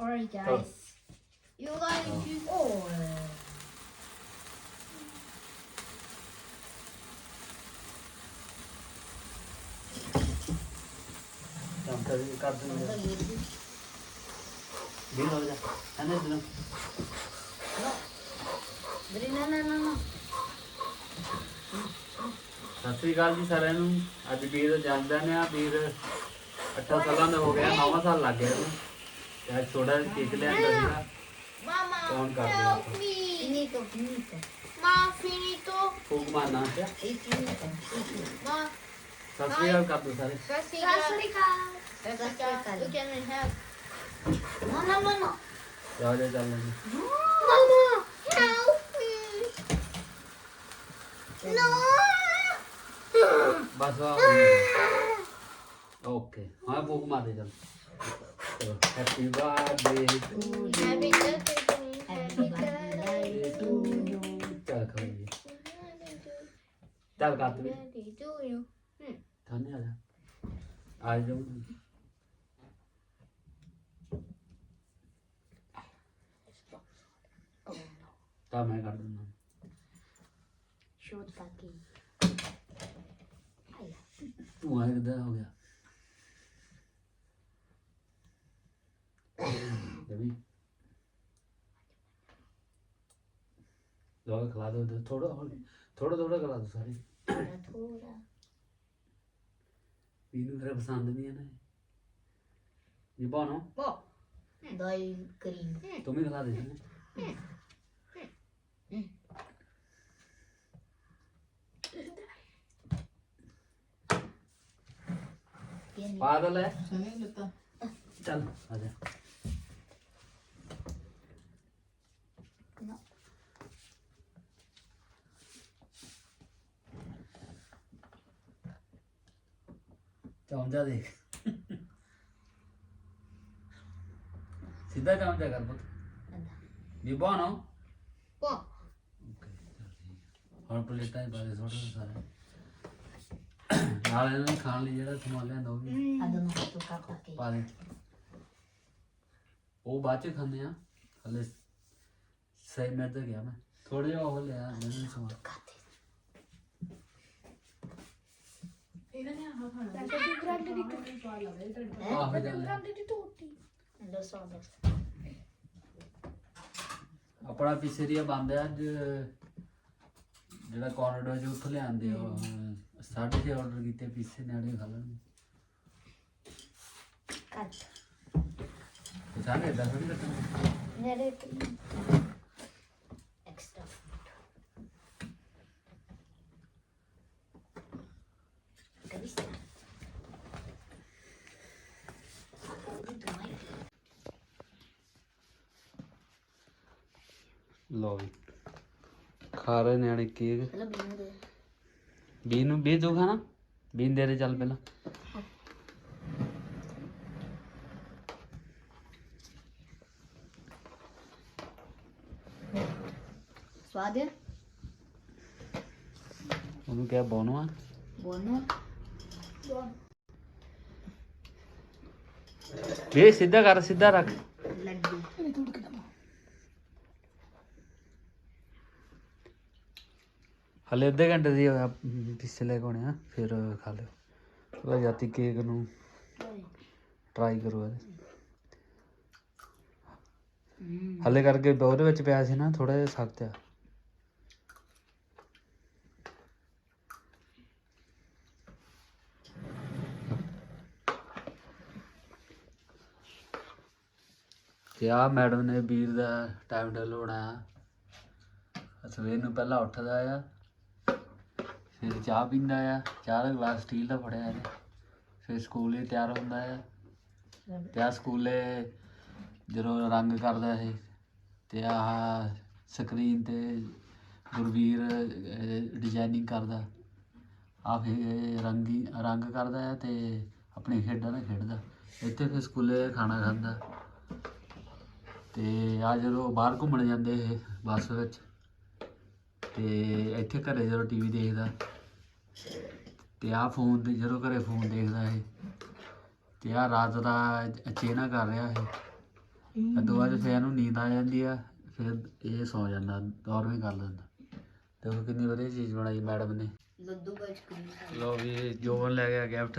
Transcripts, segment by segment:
Alright, guys. You guys choose all. No. Sat Sri ਅਕਾਲ ਜੀ ਸਾਰਿਆਂ ਨੂੰ ਅੱਜ ਵੀਰ ਜਾਂਦਾ ਨੇ ਆ ਵੀਰ 8 ਸਾਲਾਂ ਦਾ ਹੋ ਗਿਆ 9 ਸਾਲ ਲੱਗ ਗਿਆ ਇਹਨੂੰ ਤੇ ਅੱਜ ਥੋੜਾ ਕੇਕ ਲਿਆਂਦਾ ਸੀਗਾ Mama, ਕੌਣ ਕਰ ਰਿਹਾ help ਆਪਾਂ? me. Finito, finito. Ma, finito. ਫੂਕ ਮਾਰਨਾ ਤੇ It's finito. Finito. Ma, Sat Sri ਅਕਾਲ ਕਰ ਦੋ ਸਾਰੇ Sassika. Sassika. You can help. No, no, no, no. ਜਾ ਜਾ ਚੱਲ ਲੈਂਦੇ Mama, help me. No. ਬਸ ਆ ਓਕੇ ਹਾਂ ਫੂਕ ਮਾਰ ਦੇ ਚੱਲ happy birthday to Happy birthday to me. Happy birthday to you. ਚੱਲ ਖਾਈਏ ਚੱਲ ਕਰ ਦੇ Birthday to you. ਥਾਨੇ ਆ ਜਾ ਆ ਜਾਓ ਤਾਂ ਮੈਂ ਕਰ ਦਿੰਦਾ. ਤੂੰ ਕਿੱਦਾਂ ਹੋ ਗਿਆ ਜਮੀ ਲੋਗ ਖਲਾ ਦੋ ਥੋੜਾ ਥੋੜਾ ਥੋੜਾ ਖਲਾ ਦੋ ਸਾਰੇ Natura. ਇਹਨੂੰ ਤੇਰੇ ਪਸੰਦ ਨਹੀਂ ਹੈ ਨਾ ਇਹ ਬਾਨੋ Oh. Dai cream. ਤੂੰ ਵੀ ਖਲਾ ਦੇ ਜੀ Tieni. ਪਾਗਲ ਹੈ ਚੱਲ ਚੌਂਜਾ ਦੇਖ। ਸਿੱਧਾ ਚੌਂਜਾ ਕਰ ਪੁੱਤ। ਬਾਨੋ Bo. ਹੁਣ ਪਲੇਟਾਂ ਹੀ ਬਾਰੇ ਥੋੜਾ ਸਾਰਾ। ਨਾਲ ਇਹਨਾਂ ਨੂੰ ਖਾਣ ਲਈ ਜਿਹੜਾ ਸਮਾਨ ਲਿਆਂਦਾ ਉਹ ਵੀ. ਪਾ ਦੇ। ਉਹ ਬਾਅਦ ਚ ਖਾਂਦੇ ਆ। ਹਲੇ ਸਹੀ ਮੈਂ ਤਾਂ ਗਿਆ ਮੈਂ। ਥੋੜਾ ਜਿਹਾ ਉਹ ਲਿਆ ਮੈਨੂੰ ਸਮਾਨ। ਆਪਣਾ ਪਿਸਰੀਆ ਬੰਦ ਹੈ ਅੱਜ ਜਿਹੜਾ ਕੋਰਨਰ ਜੋ ਉੱਥੇ ਲਿਆਂਦੇ ਉਹ ਸਾਢੇ ਛੇ ਆਰਡਰ ਕੀਤੇ ਪੀਸੇ ਨਿਆਣੇ ਖਾ ਲੈਣਗੇ Cata. ਤੇ ਸਾਰੇ ਇਦਾਂ ਥੋੜੀ ਰੱਖਣਾ ਲੋ ਵੀ ਖਾ ਰਹੇ ਨਿਆਣੇ ਕੇਕ Hello, bimbo. ਬੀ ਨੂੰ ਬੀ ਤੂੰ ਖਾਣਾ ਬੀਨ ਦੇ ਦੇ ਚੱਲ ਪਹਿਲਾਂ Suade? ਉਹਨੂੰ ਕਿਹਾ ਬੋਨੋ ਆ Buono? ਵੇ ਸਿੱਧਾ ਕਰ ਸਿੱਧਾ ਰੱਖ ਹਲੇ ਅੱਧੇ ਘੰਟੇ ਦੀ ਹੋਇਆ ਪੀਸੇ ਲੈ ਕੇ ਕੋਣੇ ਆ, ਫਿਰ ਖਾ ਲਿਓ। ਉਹ ਜਾਤੀ ਕੇਕ ਨੂੰ ਟਰਾਈ ਕਰੋ ਇਹਦੇ। ਹਲੇ ਕਰਕੇ ਉਹਦੇ ਵਿੱਚ ਪਿਆ ਸੀ ਨਾ ਥੋੜਾ ਜਿਹਾ ਸਖਤ ਆ। ਤੇ ਆ ਮੈਡਮ ਨੇ ਵੀਰ ਦਾ ਟਾਈਮ ਟੇਬਲ ਬਣਾਇਆ ਸਵੇਰ ਨੂੰ ਪਹਿਲਾਂ ਉੱਠਦਾ ਆ। ਫਿਰ ਚਾਹ ਪੀਂਦਾ ਆ, ਚਾਹ ਦਾ ਗਲਾਸ ਸਟੀਲ ਦਾ ਫੜਿਆ ਇਹਨੇ। ਫਿਰ ਸਕੂਲ ਲਈ ਤਿਆਰ ਹੁੰਦਾ ਆ। ਤੇ ਆ ਸਕੂਲੇ ਜਦੋਂ ਰੰਗ ਕਰਦਾ ਇਹ, ਤੇ ਆਹ ਸਕਰੀਨ ਤੇ ਗੁਰਵੀਰ ਡਿਜ਼ਾਈਨਿੰਗ ਕਰਦਾ। ਆ ਫਿਰ ਰੰਗੀ, ਰੰਗ ਕਰਦਾ ਆ ਤੇ ਆਪਣੀ ਖੇਡਾਂ ਨਾਲ ਖੇਡਦਾ। ਇੱਥੇ ਫਿਰ ਸਕੂਲੇ ਖਾਣਾ ਖਾਂਦਾ। ਤੇ ਆ ਜਦੋਂ ਬਾਹਰ ਘੁੰਮਣ ਜਾਂਦੇ ਇਹ ਬੱਸ ਵਿੱਚ, ਤੇ ਇੱਥੇ ਘਰੇ ਜਦੋਂ ਟੀਵੀ ਦੇਖਦਾ। ਤੇ ਆ ਫੋਨ ਤੇ ਜਦੋਂ ਘਰੇ ਫੋਨ ਦੇਖਦਾ ਇਹ ਤੇ ਆ ਰਾਤ ਦਾ ਚੇਨਾ ਕਰ ਰਿਹਾ ਇਹ। ਅਦੋਂ ਬਾਅਦ ਫਿਰ ਇਹਨੂੰ ਨੀਂਦ ਆ ਜਾਂਦੀ ਆ ਫਿਰ ਇਹ ਸੌ ਜਾਂਦਾ ਦੌਰ ਵੀ ਕਰ ਲੈਂਦਾ। ਦੇਖੋ ਕਿੰਨੀ ਵਧੀਆ ਚੀਜ਼ ਬਣਾਈ ਮੈਡਮ ਨੇ। ਲੱਡੂ ਲੋ ਵੀ ਜੋਬਨ ਲੈ ਗਿਆ ਗਿਫਟ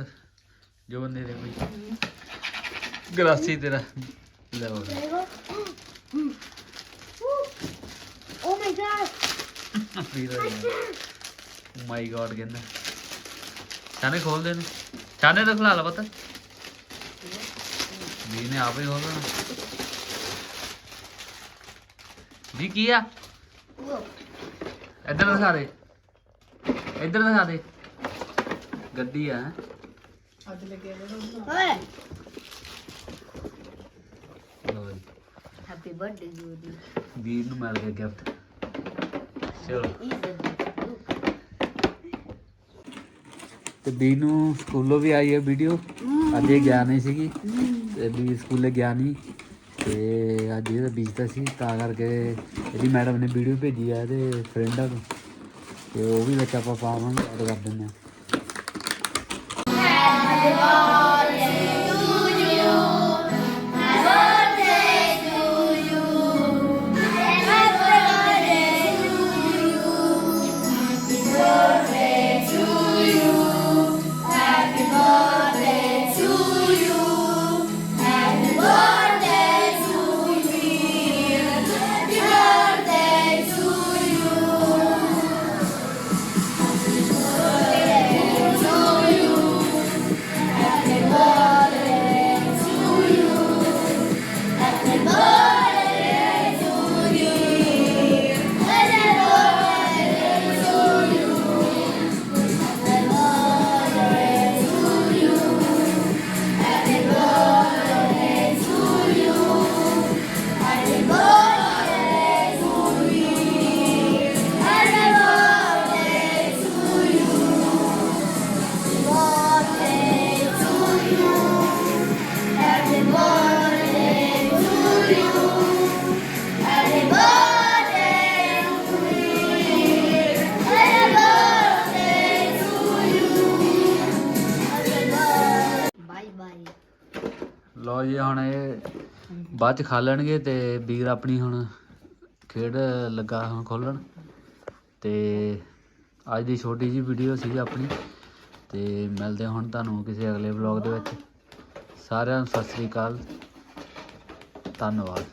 ਜੋਬਨ ਦੇ ਦੇ ਕੋਈ। ਗਲਾਸੀ ਤੇਰਾ। ਲੈ ਉਹ Oh my god. My God ਕਹਿੰਦਾ। ਚਾਨੇ ਖੋਲ ਦੇ ਨੂੰ। ਚਾਨੇ ਤਾਂ ਖਲਾ ਲਾ ਪਤਾ। ਵੀ ਨੇ ਆਪੇ ਖੋਲ ਦੇਣਾ। ਵੀ ਕੀ ਆ? ਇੱਧਰ ਦਿਖਾ ਦੇ। ਇੱਧਰ ਦਿਖਾ ਦੇ। ਗੱਡੀ ਆ ਹੈਂ। Hey. ਲਓ ਜੀ। ਹੈਪੀ ਬਰਥਡੇ ਜੂਦੀ ਵੀਰ ਨੂੰ ਮਿਲ ਗਿਆ ਗਿਫਟ ਚਲੋ ਇਸ ਦਾ ਤੇ ਬੀ ਨੂੰ ਸਕੂਲੋਂ ਵੀ ਆਈ ਹੈ ਵੀਡੀਓ। ਅੱਜ ਇਹ ਗਿਆ ਨਹੀਂ ਸੀਗੀ ਤੇ ਬੀ ਸਕੂਲੇ ਗਿਆ ਨਹੀਂ ਤੇ ਅੱਜ ਇਹਦਾ ਬੀਜ ਤਾਂ ਸੀ ਤਾਂ ਕਰਕੇ ਇਹਦੀ ਮੈਡਮ ਨੇ ਵੀਡੀਓ ਭੇਜੀ ਆ ਇਹਦੇ ਫਰੈਂਡਾਂ ਨੂੰ ਤੇ। ਉਹ ਵੀ ਵਿੱਚ ਆਪਾਂ ਪਾਵਾਂਗੇ ਐਡ ਕਰ ਦਿੰਦੇ ਆ। ਲਓ ਜੀ, ਹੁਣ ਇਹ ਬਾਅਦ ਚ ਖਾ ਲੈਣਗੇ ਤੇ ਵੀਰ ਆਪਣੀ ਹੁਣ ਖੇਡ ਲੱਗਾ ਹੁਣ ਖੋਲਣ। ਤੇ ਅੱਜ ਦੀ ਛੋਟੀ ਜੀ ਵੀਡੀਓ ਸੀ ਆਪਣੀ। ਤੇ ਮਿਲਦੇ ਹੁਣ ਤੁਹਾਨੂੰ ਕਿਸੇ ਅਗਲੇ ਵਲੌਗ ਦੇ ਵਿੱਚ। ਸਾਰਿਆਂ ਨੂੰ ਸਤਿ ਸ੍ਰੀ ਅਕਾਲ। ਧੰਨਵਾਦ।